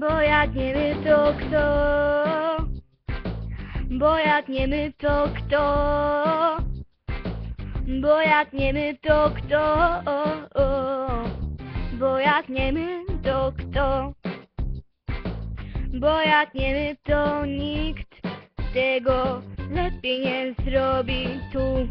Bo jak nie my to kto? Bo jak nie my to kto? Bo jak nie my to kto? Bo jak nie my to kto? Bo jak nie my to nikt tego lepiej nie zrobi tu.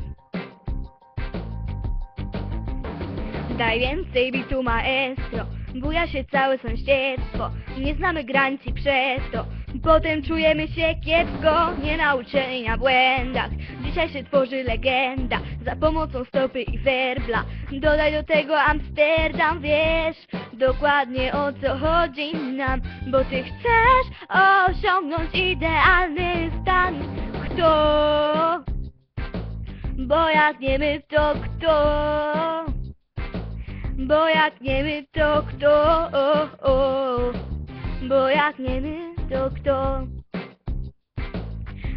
Daj więcej bitu maestro, buja się całe sąsiedztwo, nie znamy granic i przez to. Potem czujemy się kiepsko, nie nauczeni na błędach. Dzisiaj się tworzy legenda, za pomocą stopy i werbla. Dodaj do tego Amsterdam, wiesz dokładnie o co chodzi nam, bo ty chcesz osiągnąć idealny stan. Kto? Bo jak nie my, to kto? Bo jak nie my, to kto? Bo jak nie my, to kto?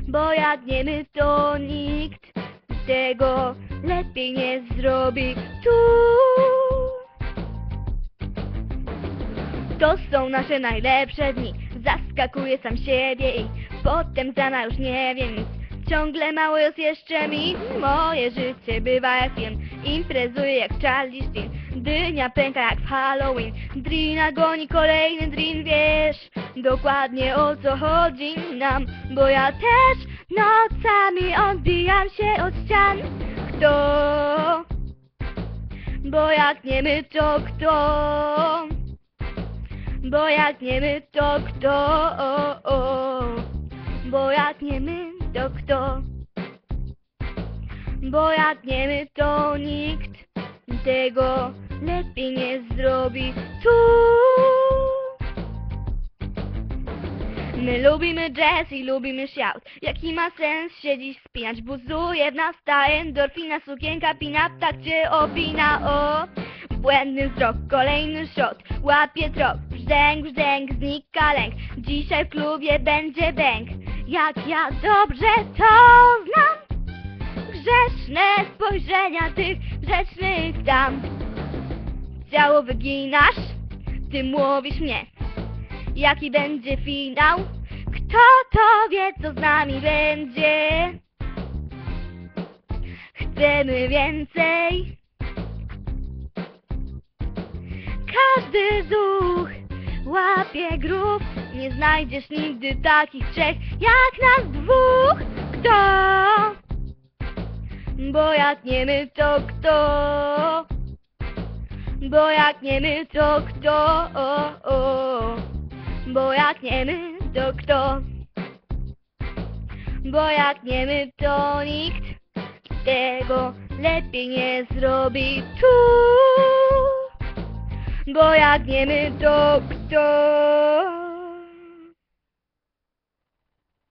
Bo jak nie my, to nikt tego lepiej nie zrobi tu. To są nasze najlepsze dni. Zaskakuję sam siebie i potem sama już nie wiem nic. Ciągle mało jest jeszcze mi. Moje życie bywa jak film. Imprezuję jak Charlie Sheen. Dynia pęka jak w Halloween. Drina goni kolejny drin, wiesz dokładnie o co chodzi nam. Bo ja też nocami odbijam się od ścian. Kto? Bo jak nie my, to kto? Bo jak nie my, to kto? Bo jak nie my, to kto? Bo jak nie my, to nikt tego lepiej nie zrobi. Tu. My lubimy jazz i lubimy shout. Jaki ma sens siedzieć, spinać? Buzuje w nas endorfina Sukienka pina, cię opina O, błędny wzrok, kolejny shot. Łapie trop, brzdęk, brzdęk, znika lęk. Dzisiaj w klubie będzie bęk. Jak ja dobrze to znam Grzeszne spojrzenia tych grzecznych dam Ciało wyginasz, ty mówisz mnie Jaki będzie finał? Kto to wie, co z nami będzie? Chcemy więcej Każdy duch łapie grób Nie znajdziesz nigdy takich trzech jak nas dwóch Kto? Bo jak nie my, to kto? Bo jak nie my, to kto? Bo jak nie my, to kto? Bo jak nie my, to nikt tego lepiej nie zrobi tu. Bo jak nie my, to kto?